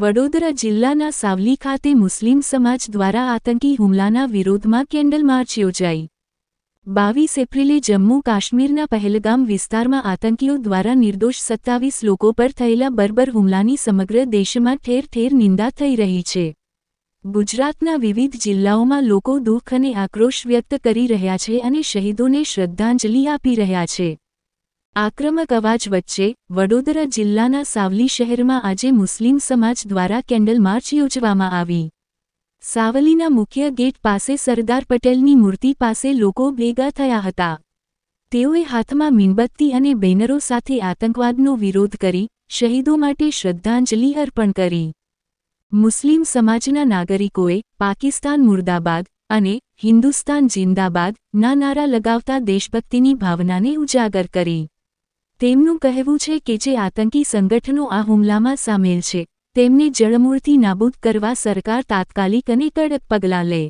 વડોદરા જિલ્લાના સાવલી ખાતે મુસ્લિમ સમાજ દ્વારા આતંકી હુમલાના વિરોધમાં કેન્ડલ માર્ચ યોજાઈ. બાવીસ એપ્રિલે જમ્મુ કાશ્મીરના પહેલગામ વિસ્તારમાં આતંકીઓ દ્વારા નિર્દોષ સત્તાવીસ લોકો પર થયેલા બર્બર હુમલાની સમગ્ર દેશમાં ઠેર ઠેર નિંદા થઈ રહી છે. ગુજરાતના વિવિધ જિલ્લાઓમાં લોકો દુઃખ અને આક્રોશ વ્યક્ત કરી રહ્યા છે અને શહીદોને શ્રદ્ધાંજલિ આપી રહ્યા છે. આક્રમક અવાજ વચ્ચે વડોદરા જિલ્લાના સાવલી શહેરમાં આજે મુસ્લિમ સમાજ દ્વારા કેન્ડલ માર્ચ યોજવામાં આવી. સાવલીના મુખ્ય ગેટ પાસે સરદાર પટેલની મૂર્તિ પાસે લોકો ભેગા થયા હતા. તેઓએ હાથમાં મીણબત્તી અને બેનરો સાથે આતંકવાદનો વિરોધ કરી, શહીદો માટે શ્રદ્ધાંજલિ અર્પણ કરી. મુસ્લિમ સમાજના નાગરિકોએ પાકિસ્તાન મુર્દાબાદ અને હિન્દુસ્તાન જિંદાબાદ ના નારા લગાવતા દેશભક્તિની ભાવનાને ઉજાગર કરી. તેમનું કહેવું છે કે જે આતંકી સંગઠનો આ હુમલામાં સામેલ છે, તેમને જળમૂળથી નાબૂદ કરવા સરકાર તાત્કાલિક અને કડક પગલાં લે.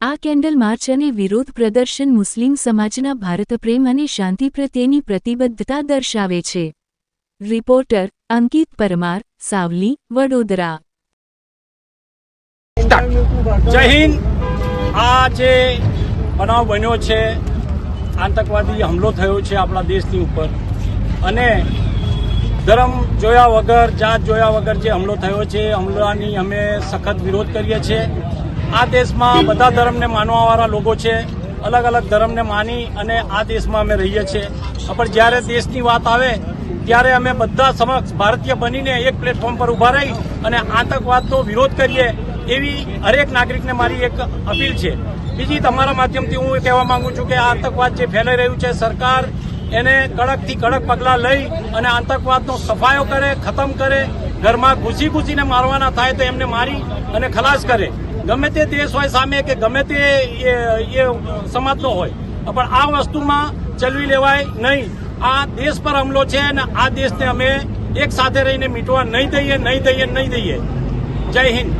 આ કેન્ડલ માર્ચ અને વિરોધ પ્રદર્શન મુસ્લિમ સમાજના ભારતપ્રેમ અને શાંતિ પ્રત્યેની પ્રતિબદ્ધતા દર્શાવે છે. રિપોર્ટર અંકિત પરમાર, સાવલી, વડોદરા. જય હિન્દ! આ જે બનાવ બન્યો છે, આતંકવાદી હુમલો થયો છે આપણા દેશની ઉપર. અને ધર્મ જોયા વગર, જાત જોયા વગર જે હમલો થયો છે, હમલાની અમે સખત વિરોધ કરીએ છીએ. આ દેશમાં બધા ધર્મને માનવાવાળા લોકો છે, અલગ અલગ ધર્મને માની અને આ દેશમાં અમે રહીએ છીએ. પણ જ્યારે દેશની વાત આવે, ત્યારે અમે બધા સમક્ષ ભારતીય બનીને એક પ્લેટફોર્મ પર ઊભા રહી અને આતંકવાદનો વિરોધ કરીએ એવી હરેક નાગરિકને મારી એક અપીલ છે. બીજી તમારા માધ્યમથી હું કહેવા માંગુ છું કે આતંકવાદ જે ફેલાઈ રહ્યું છે, સરકાર એને કડકથી કડક પગલાં લઈ અને આતંકવાદનો સફાયો કરે, ખતમ કરે, ઘરમાં ઘૂસી ઘૂસીને મારવાના થાય તો એમને મારી અને ખલાસ કરે. ગમે તે દેશ હોય સામે કે ગમે તે એ સમાજનો હોય, પણ આ વસ્તુમાં ચલવી લેવાય નહીં. આ દેશ પર હમલો છે અને આ દેશને અમે એક સાથે રહીને મીટવા નહીં દઈએ નહીં દઈએ નહીં દઈએ. જય હિન્દ.